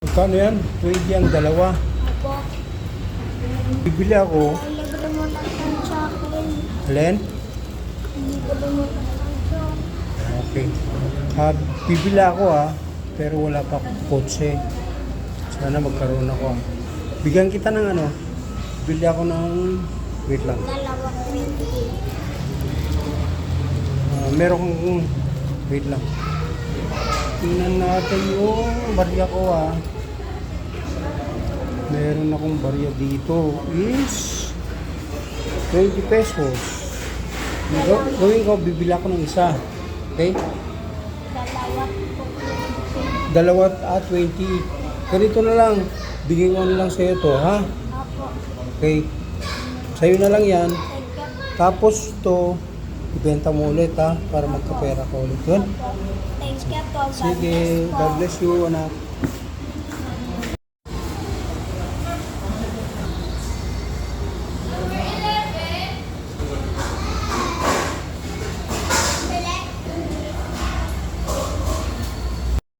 Magkano yan? 20 ang dalawa. Opo. Bibili ako. Libre mo lang ng chocolate. Alin? Libre mo lang ng chocolate. Okay. Ah, bibili ako ah. Pero wala pa akong kotse. Sana magkaroon ako ah. Bigyan kita ng ano. Bili ako ng... Wait lang. Dalawang 20. Ah, meron kong... Wait lang. Tingnan natin yung barya ko ah. Meron akong barya dito is 20 pesos. Gaw- Gawin ko, bibili ako ng isa. Okay? Dalawa at 20. Ganito na lang. Bigyan ko na lang sa'yo to, ha? Okay. Sa'yo na lang yan. Tapos to, ibenta mo ulit, ha? Para magkapera ka ulit. Yun? Thank you po. God Sige. bless po. God bless you, anak.